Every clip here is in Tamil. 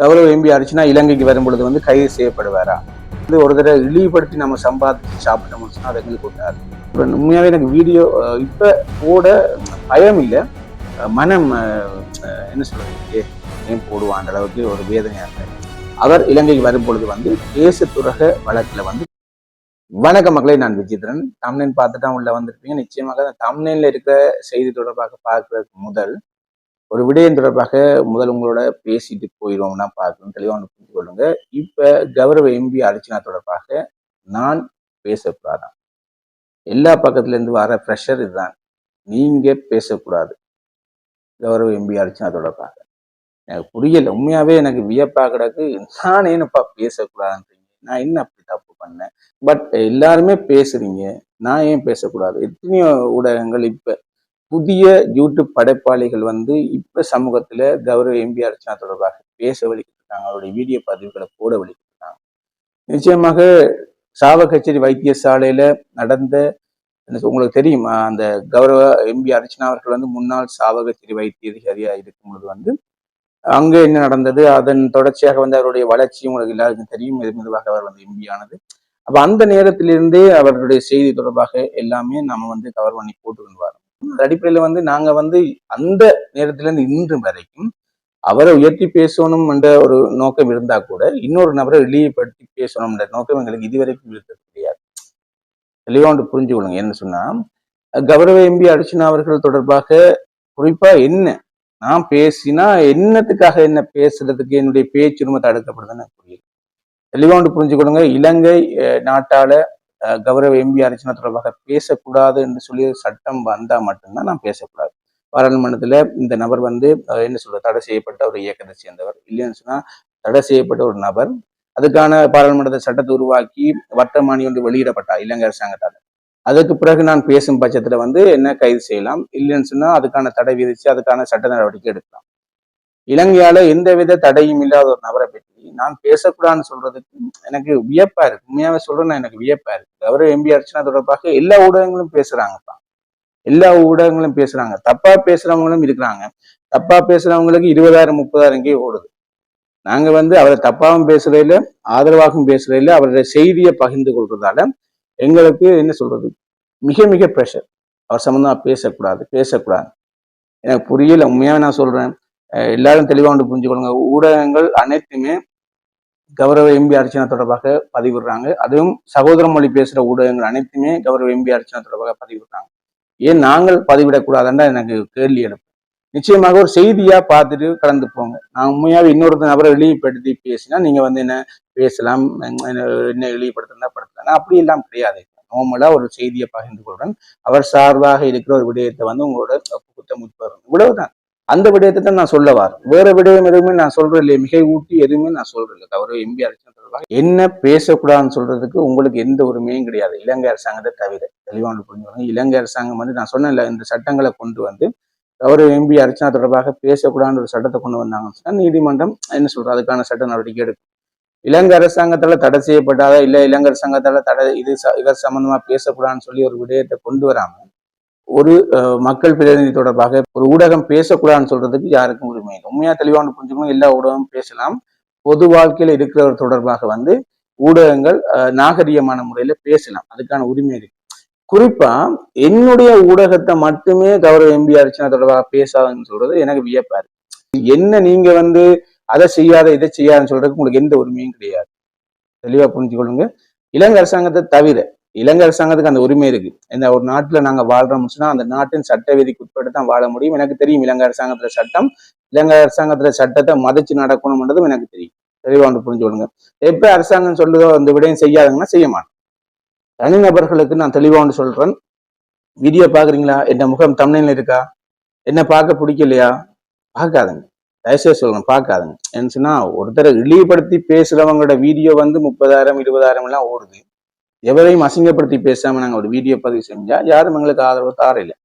கௌரவ எம்பி அடிச்சுனா இலங்கைக்கு வரும்பொழுது வந்து கைது செய்யப்படுவாரா? இது ஒரு தடவை இழிவுபடுத்தி நம்ம சம்பாதிச்சு சாப்பிட்டோம்னு சொன்னால் அது எங்களுக்கு விட்டாரு இப்போ உண்மையாவே எனக்கு வீடியோ இப்ப கூட பயம் இல்லை. மனம் அஹ், என்ன சொல்றது? ஏன் போடுவான்ற அளவுக்கு ஒரு வேதனையா இருந்தது அவர் இலங்கைக்கு வரும் பொழுது வந்து தேசத்துறக வழக்குல வந்து வணக்க மக்களை நான் விஜித்ரன் தமிழன் பார்த்துட்டா உள்ள வந்திருப்பீங்க. நிச்சயமாக தமிழ்நில இருக்கிற செய்தி தொடர்பாக பார்க்கறதுக்கு முதல் ஒரு விடயம் தொடர்பாக முதல் உங்களோட பேசிட்டு போயிடுவோம்னா பார்க்கணும். தெளிவாக புரிஞ்சு கொள்ளுங்க. இப்போ கௌரவ எம்பி அர்ச்சனா தொடர்பாக நான் பேசக்கூடாதான். எல்லா பக்கத்துலேருந்து வர ப்ரெஷர் இதுதான். நீங்கள் பேசக்கூடாது. கௌரவ எம்பி அர்ச்சனா தொடர்பாக. எனக்கு புரியல. உண்மையாகவே எனக்கு வியப்பாக கிடக்கு. நான் என்னப்பா பேசக்கூடாதுன்றீங்க? நான் என்ன அப்படி தப்பு பண்ணேன்? பட் எல்லாருமே பேசுறீங்க. நான் ஏன் பேசக்கூடாது? எத்தனையோ ஊடகங்கள் இப்போ புதிய யூடியூப் படைப்பாளிகள் வந்து இப்ப சமூகத்துல கௌரவ எம்பி அர்ச்சனா தொடர்பாக பேச வலிக்கிட்டு அவருடைய வீடியோ பதிவுகளை போட வலிக்கிட்டு நிச்சயமாக சாவகச்சேரி வைத்தியசாலையில நடந்த உங்களுக்கு தெரியுமா அந்த கௌரவ எம்பி அர்ச்சனா அவர்கள் வந்து முன்னாள் சாவகச்சேரி வைத்திய அதிகாரியா இருக்கும் பொழுது வந்து அங்க என்ன நடந்தது? அதன் தொடர்ச்சியாக வந்து அவருடைய வளர்ச்சி உங்களுக்கு எல்லாருக்கும் தெரியும். மெது மெதுவாக அவர் வந்து எம்பி ஆனது. அப்ப அந்த நேரத்திலிருந்தே அவருடைய செய்தி தொடர்பாக எல்லாமே நம்ம வந்து கவர் பண்ணி போட்டு வரோம். அடிப்படையில வந்து நாங்க வந்து அந்த நேரத்திலிருந்து இன்று வரைக்கும் அவரை உயர்த்தி பேசணும் என்ற ஒரு நோக்கம் இருந்தா கூட இன்னொரு நபரை வெளியப்படுத்தி பேசணும் என்ற நோக்கம் எங்களுக்கு இதுவரைக்கும் இருக்கிறது கிடையாது. தெளிவா ஒன்று புரிஞ்சு கொள்ளுங்க. என்ன சொன்னா கௌரவ எம்பி அர்ச்சனா அவர்கள் தொடர்பாக குறிப்பா என்ன நான் பேசினா என்னத்துக்காக என்ன பேசுறதுக்கு என்னுடைய பேச்சுரிமை தடுக்கப்படுதுன்னு எனக்கு புரியல. தெளிவா ஒன்று புரிஞ்சுக்கொள்ளுங்க இலங்கை நாட்டால கௌரவ எம்பி அர்ச்சனா தொடர்பாக பேசக்கூடாது என்று சொல்லி சட்டம் வந்தா மட்டும்தான் நான் பேசக்கூடாது. பாராளுமன்றத்துல இந்த நபர் வந்து என்ன சொல்ற தடை செய்யப்பட்ட ஒரு இயக்கத்தை சேர்ந்தவர். இல்லைன்னு சொன்னால் தடை செய்யப்பட்ட ஒரு நபர் அதுக்கான பாராளுமன்றத்தை சட்டத்தை உருவாக்கி வர்த்தமானி ஒன்று வெளியிடப்பட்டார் இலங்கை அரசாங்கத்தால். அதுக்கு பிறகு நான் பேசும் பட்சத்துல வந்து என்ன கைது செய்யலாம் இல்லைன்னு சொன்னால் அதுக்கான தடை விதித்து அதுக்கான சட்ட நடவடிக்கை எடுக்கலாம். இலங்கையால எந்தவித தடையும் இல்லாத ஒரு நபரை நான் பேசக்கூடாதுன்னு சொல்றதுக்கு எனக்கு வியப்பா இருக்கு. உண்மையாவே சொல்றேன் எனக்கு வியப்பா இருக்கு. அவரு எம்பி அர்ச்சனா தொடர்பாக எல்லா ஊடகங்களும் பேசுறாங்கப்பா. எல்லா ஊடகங்களும் பேசுறாங்க. தப்பா பேசுறவங்களும் இருக்கிறாங்க. தப்பா பேசுறவங்களுக்கு இருபதாயிரம் முப்பதாயிரம் கே ஓடுது. நாங்க வந்து அவரை தப்பாவும் பேசுறதில்ல ஆதரவாகவும் பேசுறதில்ல அவருடைய செய்தியை பகிர்ந்து கொள்றதால எங்களுக்கு என்ன சொல்றது? மிக மிக ப்ரெஷர் அவர் சம்மந்தமா பேசக்கூடாது பேசக்கூடாது. எனக்கு புரியல. உண்மையாவே நான் சொல்றேன். எல்லாரும் எல்லாரும் தெளிவா ஒன்று புரிஞ்சுக்கொள்ளுங்க. ஊடகங்கள் அனைத்துமே கௌரவ எம்பி அர்ச்சனா தொடர்பாக பதிவிடுறாங்க. அதுவும் சகோதர மொழி பேசுகிற ஊடகங்கள் அனைத்துமே கௌரவ எம்பி அர்ச்சனா தொடர்பாக பதிவிடுறாங்க. ஏன் நாங்கள் பதிவிடக்கூடாதுன்றா எனக்கு கேள்வி எழுப்பு. நிச்சயமாக ஒரு செய்தியா பார்த்துட்டு கலந்து போங்க. நான் உண்மையாக இன்னொரு நபரை இழிவுபடுத்தி பேசினா நீங்க வந்து என்ன பேசலாம் என்ன என்ன இழிவுபடுத்தினா படுத்தலாம் அப்படி எல்லாம் கிடையாது. நார்மலா ஒரு செய்தியை பகிர்ந்து கொள்றேன் அவர் சார்பாக இருக்கிற ஒரு விடயத்தை வந்து உங்களோட குத்த முற்படுறேன் இவ்வளவுதான். அந்த விடயத்தை தான் நான் சொல்ல வரேன் வேற விடயம் எதுவுமே நான் சொல்றேன் இல்லையே மிகை ஊட்டி எதுவுமே நான் சொல்றேன் இல்லை எம்பி அரசாங்கம் என்ன பேசக்கூடாதுன்னு சொல்றதுக்கு உங்களுக்கு எந்த உரிமையும் கிடையாது. இலங்கை அரசாங்கத்தை தவிர. தெளிவான புரிஞ்சுக்கணும் இலங்கை அரசாங்கம் வந்து நான் சொன்னேன்ல இந்த சட்டங்களை கொண்டு வந்து அவர் எம்பி அர்ச்சனா தொடர்பாக பேசக்கூடாதுன்னு ஒரு சட்டத்தை கொண்டு வந்தாங்கன்னு சொன்னா நீதிமன்றம் என்ன சொல்றது? அதுக்கான சட்ட நடவடிக்கை எடுக்கும். இலங்கை அரசாங்கத்தால தடை செய்யப்படாத இல்ல இலங்கை அரசாங்கத்தால தடை இது ச- இவர் சம்பந்தமா பேசக்கூடாதுன்னு சொல்லி ஒரு விடயத்தை கொண்டு வராம ஒரு அஹ், மக்கள் பிரதிநிதி தொடர்பாக ஒரு ஊடகம் பேசக்கூடாதுன்னு சொல்றதுக்கு யாருக்கும் உரிமை இல்லை. உண்மையா தெளிவான புரிஞ்சுக்கணும் எல்லா ஊடகமும் பேசலாம். பொது வாழ்க்கையில இருக்கிறவர் தொடர்பாக வந்து ஊடகங்கள் அஹ், நாகரிகமான முறையில பேசலாம். அதுக்கான உரிமை இருக்கு. குறிப்பா என்னுடைய ஊடகத்தை மட்டுமே கௌரவ எம்பி அர்ச்சனா தொடர்பாக பேசாதுன்னு சொல்றது எனக்கு வியப்பா இருக்கு. என்ன நீங்க வந்து அதை செய்யாத இதை செய்யாதுன்னு சொல்றதுக்கு உங்களுக்கு எந்த உரிமையும் கிடையாது. தெளிவா புரிஞ்சுக்கொள்ளுங்க. இலங்கை அரசாங்கத்தை தவிர இலங்கை அரசாங்கத்துக்கு அந்த உரிமை இருக்கு. இந்த ஒரு நாட்டுல நாங்க வாழ்றோம்னு சொன்னா அந்த நாட்டின் சட்ட விதிக்கு உட்பட்டு தான் வாழ முடியும். எனக்கு தெரியும் இலங்கை அரசாங்கத்துல சட்டம். இலங்கை அரசாங்கத்துல சட்டத்தை மதிச்சு நடக்கணும்ன்றதும் எனக்கு தெரியும். தெளிவா புரிஞ்சு விடுங்க எப்ப அரசாங்கம் சொல்லுதோ அந்த விடயம் செய்யாதுங்கன்னா செய்ய மாட்டேன் தனிநபர்களுக்கு நான் தெளிவா ஒன்று சொல்றேன். வீடியோ பாக்குறீங்களா? என்ன முகம் தமிழ்ல இருக்கா? என்ன பார்க்க பிடிக்கலையா? பார்க்காதுங்க. தயவுசெய்து சொல்லணும் பார்க்காதுங்க. என்ன சொன்னா ஒருத்தரை இழிவுபடுத்தி பேசுறவங்களோட வீடியோ வந்து முப்பதாயிரம் இருபதாயிரம் எல்லாம் ஓடுது. எவரையும் அசிங்கப்படுத்தி பேசாம நாங்க ஒரு வீடியோ பதிவு செஞ்சா யாரும் எங்களுக்கு ஆதரவு தாரையில. இல்லை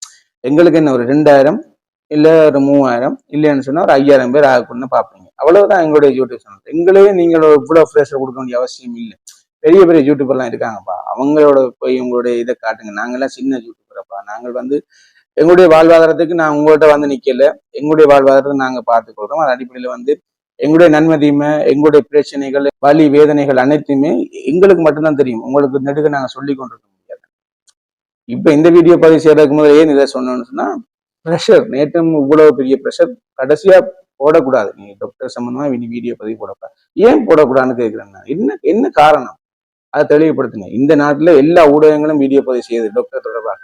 எங்களுக்கு என்ன ஒரு ரெண்டாயிரம் இல்ல ஒரு மூவாயிரம் இல்லைன்னு சொன்னா ஒரு ஐயாயிரம் பேர் ஆகணும்னு பார்ப்பீங்க அவ்வளவுதான் எங்களுடைய யூடியூப் சேனல் எங்களே நீங்கள் இவ்வளவு ப்ரெஷர் கொடுக்க வேண்டிய அவசியம் இல்லை. பெரிய பெரிய யூடியூபர்லாம் இருக்காங்கப்பா. அவங்களோட போய் உங்களுடைய இதை காட்டுங்க. நாங்கெல்லாம் சின்ன யூடியூபரப்பா நாங்கள் வந்து எங்களுடைய வாழ்வாதாரத்துக்கு நான் உங்கள்கிட்ட வந்து நிற்கல எங்களுடைய வாழ்வாதாரத்தை நாங்கள் பார்த்துக்கொள்கிறோம் அது அடிப்படையில் வந்து எங்களுடைய நன்மை தீமை எங்களுடைய பிரச்சனைகள் வலி வேதனைகள் அனைத்தையுமே எங்களுக்கு மட்டும்தான் தெரியும். உங்களுக்கு நெடுக நாங்க சொல்லி கொண்டிருக்க முடியாது. இப்போ இந்த வீடியோ பதிவு செய்யறதுக்கு முதல்ல ஏன் இதை சொன்னோம்னு சொன்னா ப்ரெஷர் நேற்றும் இவ்வளவு பெரிய ப்ரெஷர் கடைசியா போடக்கூடாது. நீ டாக்டர் சம்பந்தமா இனி வீடியோ பதிவு போடக்கூடாது. ஏன் போடக்கூடாதுன்னு கேட்குறேன் என்ன என்ன காரணம்? அதை தெளிவுபடுத்துங்க. இந்த நாட்டில் எல்லா ஊடகங்களும் வீடியோ பதிவு செய்யுது டாக்டர் தொடர்பாக.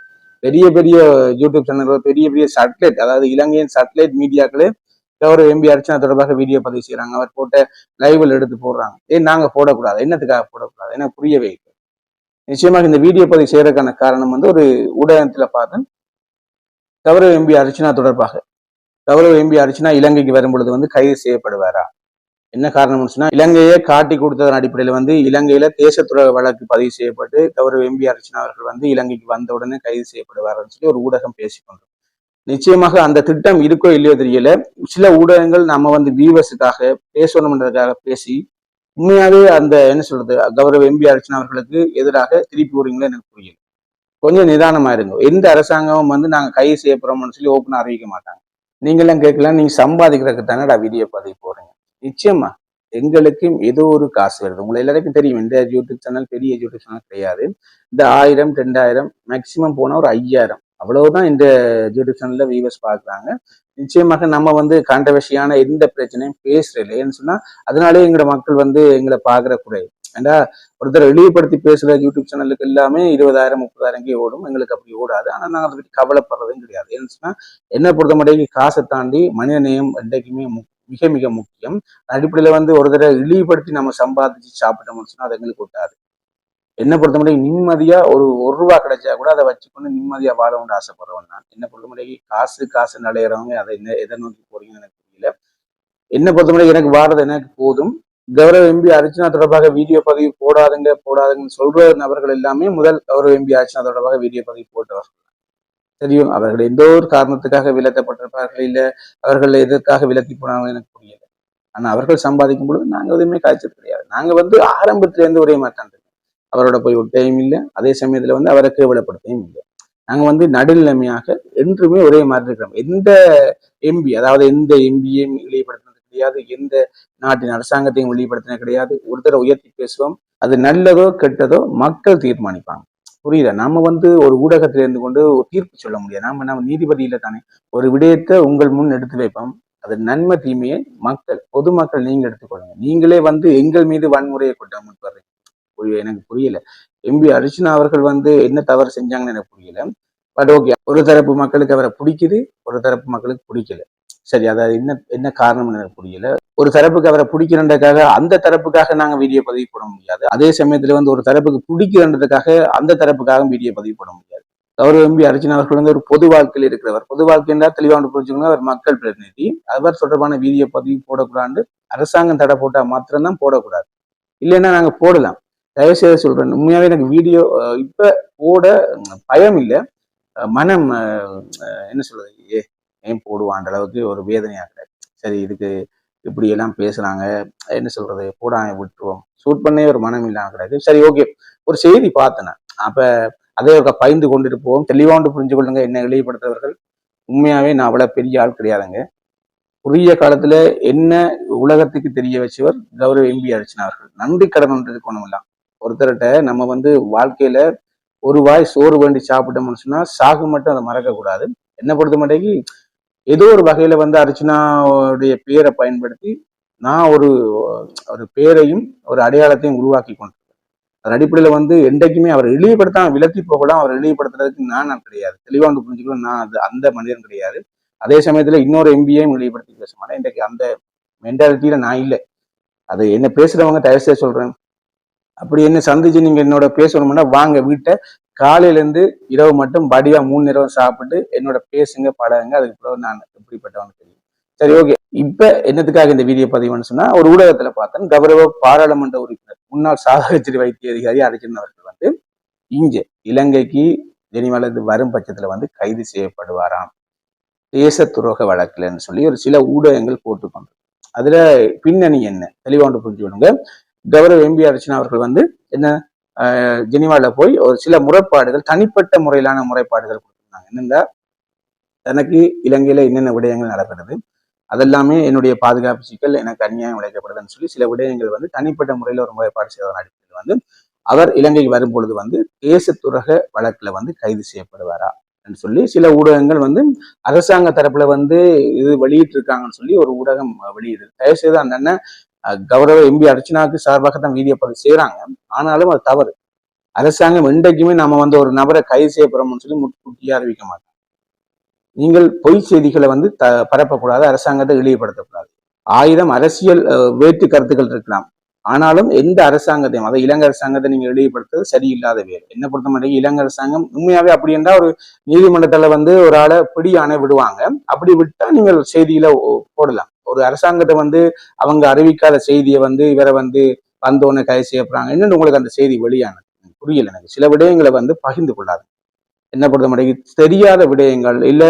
பெரிய பெரிய யூடியூப் சேனல்கள் பெரிய பெரிய சட்லைட் அதாவது இலங்கையின் சட்லைட் மீடியாக்களே கௌரவ எம்பி அர்ச்சனா தொடர்பாக வீடியோ பதிவு செய்யறாங்க அவர் போட்ட லைவில் எடுத்து போடுறாங்க. ஏன் நாங்க போடக்கூடாது. என்னத்துக்காக போடக்கூடாது? ஏன்னா புரியவே இல்லை. நிச்சயமாக இந்த வீடியோ பதிவு செய்யறதுக்கான காரணம் வந்து ஒரு ஊடகத்துல பார்த்தேன். கௌரவ எம்பி அர்ச்சனா தொடர்பாக. கௌரவ எம்பி அர்ச்சனா இலங்கைக்கு வரும் பொழுது வந்து கைது செய்யப்படுவாரா? என்ன காரணம்னு சொன்னா இலங்கையை காட்டி கொடுத்ததன் அடிப்படையில் வந்து இலங்கையில தேசத்துறை வழக்கு பதிவு செய்யப்பட்டு கௌரவ எம்பி அர்ச்சனா அவர்கள் வந்து இலங்கைக்கு வந்த உடனே கைது செய்யப்படுவார்னு சொல்லி ஒரு ஊடகம் பேசிக்கொண்டோம் நிச்சயமாக அந்த திட்டம் இருக்கோ இல்லையோ தெரியல. சில ஊடகங்கள் நம்ம வந்து வியூவர்ஸுக்காக பேசணும்ன்றதுக்காக பேசி உண்மையாவே அந்த என்ன சொல்றது கௌரவ எம்பி அர்ச்சனா அவர்களுக்கு எதிராக திருப்பி விடுறீங்களோ எனக்கு புரியல. கொஞ்சம் நிதானமா இருங்க. எந்த அரசாங்கமும் வந்து நாங்க கைது செய்ய போறோம்னு சொல்லி ஓப்பனா அறிவிக்க மாட்டாங்க. நீங்களாம் கேட்கலாம் நீங்க சம்பாதிக்கிறதுக்கு தானடா வீடியோ பதிவு போறீங்க நிச்சயமா எங்களுக்கும் ஏதோ ஒரு காசு வருது. உங்களை எல்லாருக்கும் தெரியும் இந்த யூடியூப் சேனல் பெரிய யூடியூப் சேனல் கிடையாது. இந்த ஆயிரம் ரெண்டாயிரம் மேக்சிமம் போனால் ஒரு ஐயாயிரம். அவ்வளவுதான் இந்த யூடியூப் வியூவர்ஸ் பார்க்குறாங்க. நிச்சயமாக நம்ம வந்து கான்ட்ரவர்ஷியான எந்த பிரச்சனையும் பேசுறது ஏன்னு சொன்னா அதனாலே எங்களோட மக்கள் வந்து எங்களை பார்க்குற குறை ஏண்டா ஒருத்தர் இழிவுபடுத்தி பேசுற யூடியூப் சேனலுக்கு எல்லாமே இருபதாயிரம் முப்பதாயிரம் கே ஓடும். எங்களுக்கு அப்படி ஓடாது. ஆனா நாங்கள் அதை பற்றி கவலைப்படுறதும் கிடையாது. ஏன்னு சொன்னா என்னை பொறுத்த மட்டும் காசை தாண்டி மனித நேயம் என்றைக்குமே மு- மிக மிக முக்கியம். அடிப்படையில வந்து ஒரு தடவை இழிவுபடுத்தி நம்ம சம்பாதிச்சு சாப்பிட்டோம்னு சொன்னா அது எங்களுக்கு ஒட்டாது. என்னை பொறுத்த மட்டும் நிம்மதியா ஒரு ஒரு ரூபா கிடைச்சா கூட அதை வச்சுக்கொண்டு நிம்மதியா வாழணும்னு ஆசைப்படுறவன் நான். என்னை பொறுத்த மட்டும் காசு காசு நிலையிறவங்க அதை என்ன எதை நோக்கி போறீங்கன்னு எனக்கு புரியல. என்னை பொறுத்த மட்டும் எனக்கு வாடுறது எனக்கு போதும். கௌரவ எம்பி அர்ச்சனா தொடர்பாக வீடியோ பதிவு போடாதுங்க போடாதுங்கன்னு சொல்ற நபர்கள் எல்லாமே முதல் கௌரவ எம்பி அர்ச்சனா தொடர்பாக வீடியோ பதிவு போட்டவர்கள் தெரியும் அவர்கள் எந்த ஒரு காரணத்துக்காக விலத்தப்பட்டிருப்பார்கள் இல்ல அவர்கள் எதற்காக விலக்கி போனாங்க எனக்கு புரியல. ஆனா அவர்கள் சம்பாதிக்கும் பொழுது நாங்க எதுவுமே காய்ச்சல் கிடையாது. நாங்க வந்து ஆரம்பத்துல இருந்து ஒரே மாற்றம் அவரோட போய் ஒட்டையும் இல்லை. அதே சமயத்தில் வந்து அவரை கேவலப்படுத்தையும் இல்லை. நாங்கள் வந்து நடுநிலைமையாக என்றுமே ஒரே மாதிரி இருக்கிறோம். எந்த எம்பி அதாவது எந்த எம்பியையும் வெளிப்படுத்தினது கிடையாது. எந்த நாட்டின் அரசாங்கத்தையும் வெளிப்படுத்தினது கிடையாது. ஒருத்தரை உயர்த்தி பேசுவோம். அது நல்லதோ கெட்டதோ மக்கள் தீர்மானிப்பாங்க. புரியுதா? நாம வந்து ஒரு ஊடகத்தில் இருந்து கொண்டு ஒரு தீர்ப்பு சொல்ல முடியாது. நாம நம்ம நீதிபதியில தானே ஒரு விடயத்தை உங்கள் முன் எடுத்து வைப்போம். அது நன்மை தீமையை மக்கள் பொதுமக்கள் நீங்க எடுத்துக்கொள்ளுங்க. நீங்களே வந்து எங்கள் மீது வன்முறையை கொட்ட முன்வர்றீங்க புரிய- எனக்கு புரியல. எம்பி அர்ச்சனா அவர்கள் வந்து என்ன தவறு செஞ்சாங்கன்னு எனக்கு புரியல. பட் ஓகே ஒரு தரப்பு மக்களுக்கு அவரை பிடிக்குது ஒரு தரப்பு மக்களுக்கு பிடிக்கல. சரி அதாவது என்ன என்ன காரணம்னு எனக்கு புரியல. ஒரு தரப்புக்கு அவரை பிடிக்கிறன்றதுக்காக அந்த தரப்புக்காக நாங்க வீடியோ பதிவு பண்ண முடியாது. அதே சமயத்துல வந்து ஒரு தரப்புக்கு பிடிக்கிறன்றதுக்காக அந்த தரப்புக்காக வீடியோ பதிவு பண்ண முடியாது. கௌரவ எம்பி அர்ச்சனா அவர்கள் வந்து ஒரு பொது வாழ்க்கையில் இருக்கிறவர். பொது வாழ்க்கை என்றால் தெளிவான புரிஞ்சுக்கணும். அவர் மக்கள் பிரதிநிதி. அவர் தொடர்பான வீடியோ பதிவு போடக்கூடாது. அரசாங்கம் தடை போட்டா மாத்திரம்தான் போடக்கூடாது. இல்லைன்னா நாங்க போடலாம். தயவு செய்து சொல்றேன். உண்மையாவே எனக்கு வீடியோ இப்ப போட பயம் இல்லை. மனம் என்ன சொல்றது? ஏ ஏன் போடுவான்ற அளவுக்கு ஒரு வேதனையாக கிடையாது சரி இதுக்கு இப்படி எல்லாம் பேசுறாங்க. என்ன சொல்றது? போடாம விட்டுருவோம். ஷூட் பண்ணே ஒரு மனம் இல்லாம கிடையாது சரி ஓகே ஒரு செய்தி பார்த்தேன் அப்போ அப்ப அதே ஒரு பயந்து கொண்டுட்டு போவோம். தெளிவாண்டு புரிஞ்சு கொள்ளுங்க என்ன இழிவுபடுத்தவர்கள் உண்மையாவே நான் அவ்வளவு பெரிய ஆள் கிடையாதுங்க. குறுகிய காலத்துல என்ன உலகத்துக்கு தெரிய வச்சவர் கௌரவ எம்பி அர்ச்சனா அவர்கள். நன்றி கடன் ஒன்றது கொண்டு ஒருத்தர்கிட்ட நம்ம வந்து வாழ்க்கையில ஒரு வாய் சோறு வேண்டி சாப்பிட்டோம்னு சொன்னா சாகு மட்டும் அதை மறக்க கூடாது. என்ன பொறுத்த மாட்டேங்கி ஏதோ ஒரு வகையில வந்து அர்ச்சனாவுடைய பேரை பயன்படுத்தி நான் ஒரு ஒரு பேரையும் ஒரு அடையாளத்தையும் உருவாக்கி கொண்டிருக்கேன். அதன் அடிப்படையில வந்து என்றைக்குமே அவர் இழிவுபடுத்தாம விலத்தி போகலாம் அவர் இழிவுபடுத்துறதுக்கு நான் நான் கிடையாது. வந்து புரிஞ்சுக்கணும் நான் அது அந்த மனிதன் கிடையாது. அதே சமயத்துல இன்னொரு எம்பியையும் இழிவுபடுத்தி பேச மாட்டேன் இன்றைக்கு அந்த மென்டாலிட்டியில நான் இல்லை. அது என்ன பேசுறவங்க தயவுசே சொல்றேன். அப்படி என்ன சந்திச்சு நீங்க என்னோட பேசணும்னா வாங்க வீட்டை. காலையில இருந்து இரவு மட்டும் படியா மூணு நேரம் சாப்பிட்டு என்னோட பேசுங்க படகுங்க அதுக்கு பிறகு நான் எப்படிப்பட்டவனு தெரியும். சரி ஓகே. இப்ப என்னத்துக்காக இந்த வீடியோ பதிவுன்னு சொன்னா ஒரு ஊடகத்துல பார்த்தேன் கௌரவ பாராளுமன்ற உறுப்பினர் முன்னாள் சாகச்சேரி வைத்திய அதிகாரி அர்ஜுன் அவர்கள் வந்து இங்கே இலங்கைக்கு ஜெனிவாலது வரும் பட்சத்துல வந்து கைது செய்யப்படுவாராம். தேச துரோக வழக்குலன்னு சொல்லி ஒரு சில ஊடகங்கள் போட்டுக்கொண்டு. அதுல பின்னணி என்ன? தெளிவாண்டு விடுங்க கௌரவ எம்பி அர்ச்சனா அவர்கள் வந்து என்ன ஆஹ், போய் ஒரு சில முறைப்பாடுகள் தனிப்பட்ட முறையிலான முறைப்பாடுகள் கொடுத்துருந்தாங்க. என்னென்னா தனக்கு இலங்கையில என்னென்ன விடயங்கள் நடக்கிறது அதெல்லாமே என்னுடைய பாதுகாப்பு சிக்கல் எனக்கு அநியாயம் விளைக்கப்படுதுன்னு சொல்லி சில விடயங்கள் வந்து தனிப்பட்ட முறையில் ஒரு முறைப்பாடு செய்வதன் அடிப்படையில் வந்து அவர் இலங்கைக்கு வரும்பொழுது வந்து தேசத்துறக வழக்குல வந்து கைது செய்யப்படுவாரா சொல்லி சில ஊடகங்கள் வந்து அரசாங்க தரப்புல வந்து இது வெளியிட்டு இருக்காங்கன்னு சொல்லி ஒரு ஊடகம் வெளியிடுது. தயவு செய்து அந்த அண்ணன் கௌரவ எம்பி அர்ச்சனாவுக்கு சார்பாக தான் வீடியோ பதிவு செய்யறாங்க ஆனாலும் அது தவறு. அரசாங்கம் என்றைக்குமே நாம வந்து ஒரு நபரை கைது செய்ய போறோம்னு சொல்லி முன்கூட்டியே அறிவிக்க மாட்டோம் நீங்கள் பொய் செய்திகளை வந்து த பரப்பக்கூடாது அரசாங்கத்தை இழிவுபடுத்தக்கூடாது. ஆயிரம் அரசியல் அஹ், வேற்று கருத்துக்கள் இருக்கலாம். ஆனாலும் எந்த அரசாங்கத்தையும் அதை இலங்கை அரசாங்கத்தை நீங்க இழிவுபடுத்துறது சரியில்லாத வேறு என்ன பொறுத்த மட்டும் இலங்கை அரசாங்கம் உண்மையாவே அப்படி என்றா ஒரு நீதிமன்றத்துல வந்து ஒரு ஆளை பிடி ஆணை விடுவாங்க. அப்படி விட்டா நீங்கள் செய்தியில போடலாம். ஒரு அரசாங்கத்தை வந்து அவங்க அறிவிக்காத செய்தியை வந்து இவரை வந்து வந்தோன்னு கைது செய்யப்படுறாங்க. என்னென்னு உங்களுக்கு அந்த செய்தி வெளியானது? எனக்கு புரியல எனக்கு. சில விடயங்களை வந்து பகிர்ந்து கொள்ளாது. என்ன பொறுத்த மட்டும் தெரியாத விடயங்கள் இல்ல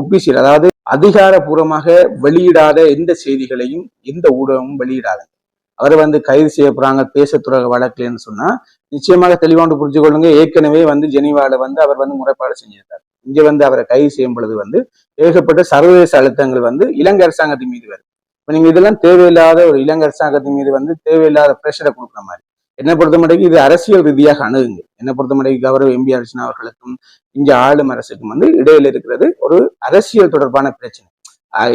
ஒபிசியல் அதாவது அதிகாரபூர்வமாக வெளியிடாத எந்த செய்திகளையும் எந்த ஊடகமும் வெளியிடாது. அவர் வந்து கைது செய்யப்படுறாங்க பேசத்துற வழக்குலன்னு சொன்னா நிச்சயமாக தெளிவாண்டு புரிஞ்சு கொள்ளுங்க ஏற்கனவே வந்து ஜெனீவால வந்து அவர் வந்து முறைப்பாடு செஞ்சிருக்காரு. இங்க வந்து அவரை கைது செய்யும் பொழுது வந்து ஏகப்பட்ட சர்வதேச அழுத்தங்கள் வந்து இலங்கை அரசாங்கத்தின் மீது வருது. இப்ப நீங்க இதெல்லாம் தேவையில்லாத ஒரு இலங்கை அரசாங்கத்தின் மீது வந்து தேவையில்லாத பிரஷரை கொடுக்குற மாதிரி. என்னை பொறுத்த மட்டும் இது அரசியல் ரீதியாக அணுகுங்க. என்னை பொறுத்த மட்டும் கௌரவ எம்பி அர்ச்சனா அவர்களுக்கும் இங்க ஆளும் அரசுக்கும் வந்து இடையில இருக்கிறது ஒரு அரசியல் தொடர்பான பிரச்சனை.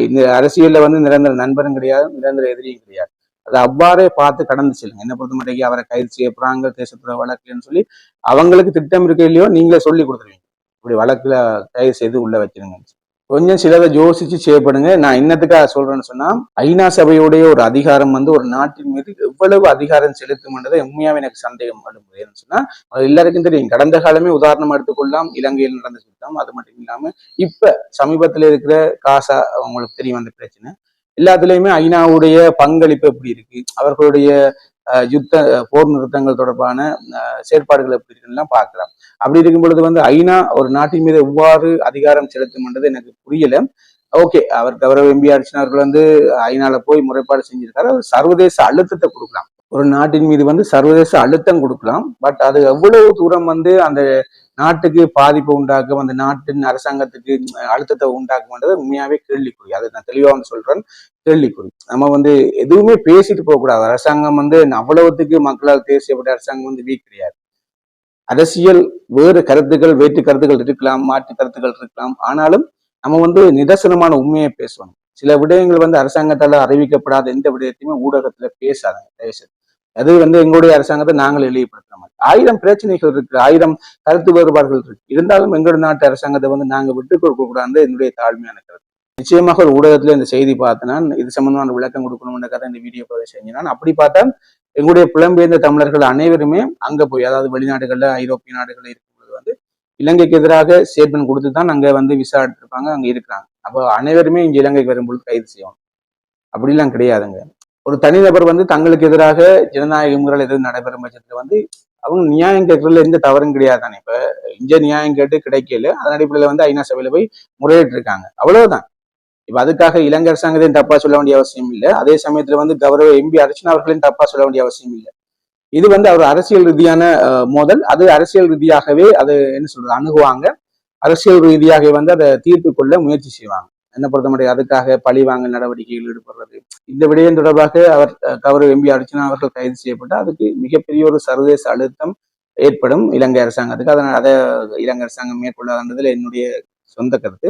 இந்த அரசியல்ல வந்து நிரந்தர நண்பரும் கிடையாது நிரந்தர எதிரியும் கிடையாது. அதை அவ்வாறே பார்த்து கடந்து செல்லுங்க. என்ன பொறுத்த மட்டும் அவரை கைது செய்யப்படுறாங்க தேசத்துறை வழக்குன்னு சொல்லி அவங்களுக்கு திட்டம் இருக்கு இல்லையோ நீங்களே சொல்லி கொடுத்துருவீங்க. இப்படி வழக்குல தயவு செய்து உள்ள வச்சிருங்க. கொஞ்சம் சிலதை யோசிச்சு செய்யப்படுங்க நான் இன்னத்துக்காக சொல்றேன்னு சொன்னா ஐநா சபையுடைய ஒரு அதிகாரம் வந்து ஒரு நாட்டின் மீது எவ்வளவு அதிகாரம் செலுத்தும்ன்றதை உண்மையாவே எனக்கு சந்தேகம் வரும்போது ஏன்னு சொன்னா அது எல்லாருக்கும் தெரியும். கடந்த காலமே உதாரணமா எடுத்துக்கொள்ளலாம். இலங்கையில் நடந்த சுத்தம். அது மட்டும் இல்லாம இப்ப சமீபத்துல இருக்கிற காசா உங்களுக்கு தெரியும் அந்த பிரச்சனை. எல்லாத்துலயுமே ஐநாவுடைய பங்களிப்பு எப்படி இருக்கு? அவர்களுடைய யுத்த போர் நிறுத்தங்கள் தொடர்பான அஹ், செயற்பாடுகள் எப்படி இருக்குன்னு பார்க்கலாம். அப்படி இருக்கும் பொழுது வந்து ஐநா ஒரு நாட்டின் மீது எவ்வாறு அதிகாரம் செலுத்தும்ன்றது எனக்கு புரியல. ஓகே அவர் கௌரவ எம்பி அர்ச்சனர்கள் வந்து ஐநால போய் முறைப்பாடு செஞ்சிருக்காரு. அது சர்வதேச அழுத்தத்தை கொடுக்கலாம். ஒரு நாட்டின் மீது வந்து சர்வதேச அழுத்தம் கொடுக்கலாம். பட் அது எவ்வளவு தூரம் வந்து அந்த நாட்டுக்கு பாதிப்பை உண்டாக்கும் அந்த நாட்டின் அரசாங்கத்துக்கு அழுத்தத்தை உண்டாக்கும்ன்றது உண்மையாவே கேள்விக்குறி. அதை நான் தெளிவாக வந்து சொல்றேன். கேள்விக்குறி. நம்ம வந்து எதுவுமே பேசிட்டு போகக்கூடாது. அரசாங்கம் வந்து அவ்வளவுத்துக்கு மக்களால் தேசியப்பட்ட அரசாங்கம் வந்து வீக் கிடையாது அரசியல் வேறு கருத்துக்கள் வேற்று கருத்துக்கள் இருக்கலாம் மாற்று கருத்துக்கள் இருக்கலாம். ஆனாலும் நம்ம வந்து நிதர்சனமான உண்மையை பேசணும். சில விடயங்கள் வந்து அரசாங்கத்தால் அறிவிக்கப்படாத எந்த விடயத்தையுமே ஊடகத்துல பேசாதாங்க. தயவுசெய்து. அது வந்து எங்களுடைய அரசாங்கத்தை நாங்கள் இழிவுபடுத்துற மாதிரி ஆயிரம் பிரச்சனைகள் இருக்கு ஆயிரம் கருத்து வேறுபாடுகள் இருக்கு. இருந்தாலும் எங்களுடைய நாட்டு அரசாங்கத்தை வந்து நாங்கள் விட்டு கொடுக்க கூடாது என்னுடைய தாழ்மையான கருத்து. நிச்சயமாக ஒரு ஊடகத்துல இந்த செய்தி பார்த்தனா இது சம்பந்தமான விளக்கம் கொடுக்கணும்ன்ற கதை இந்த வீடியோ பதிவு செஞ்சேன் அப்படி பார்த்தா எங்களுடைய புலம்பெயர்ந்த தமிழர்கள் அனைவருமே அங்க போய் அதாவது வெளிநாடுகள்ல ஐரோப்பிய நாடுகள்ல இருக்கும்போது வந்து இலங்கைக்கு எதிராக ஸ்டேட்மெண்ட் கொடுத்து தான் அங்க வந்து விசா எடுத்திருப்பாங்க அங்க இருக்கிறாங்க. அப்போ அனைவருமே இங்க இலங்கைக்கு வரும்பொழுது கைது செய்யணும். அப்படிலாம் கிடையாதுங்க. ஒரு தனிநபர் வந்து தங்களுக்கு எதிராக ஜனநாயக முறையில் எதுவும் நடைபெறும் பட்சத்தில் வந்து அவங்க நியாயம் கேட்கறதுல எந்த தவறும் கிடையாது தானே இப்ப இங்க நியாயம் கேட்டு கிடைக்கல அதன் அடிப்படையில் வந்து ஐநா சபையில் போய் முறையிட்டு இருக்காங்க. அவ்வளவுதான். இப்ப அதுக்காக இலங்கை அரசாங்கத்தையும் தப்பா சொல்ல வேண்டிய அவசியம் இல்லை. அதே சமயத்துல வந்து கௌரவ எம்பி அர்ச்சனா அவர்களையும் தப்பா சொல்ல வேண்டிய அவசியம் இல்லை. இது வந்து அவர் அரசியல் ரீதியான மோதல். அது அரசியல் ரீதியாகவே அது என்ன சொல்றது அணுகுவாங்க. அரசியல் ரீதியாக வந்து அதை தீர்த்து கொள்ள முயற்சி செய்வாங்க. என்ன பொறுத்த அதுக்காக பழி வாங்க நடவடிக்கைகள் ஈடுபடுறது. இந்த விடயம் தொடர்பாக அவர் அஹ், கௌரவ எம்பி அர்ச்சனா அவர்கள் கைது செய்யப்பட்டு அதுக்கு மிகப்பெரிய ஒரு சர்வதேச அழுத்தம் ஏற்படும் இலங்கை அரசாங்கத்துக்கு. அதனால் அதை இலங்கை அரசாங்கம் மேற்கொள்ளாதுன்றதுல என்னுடைய சொந்த கருத்து.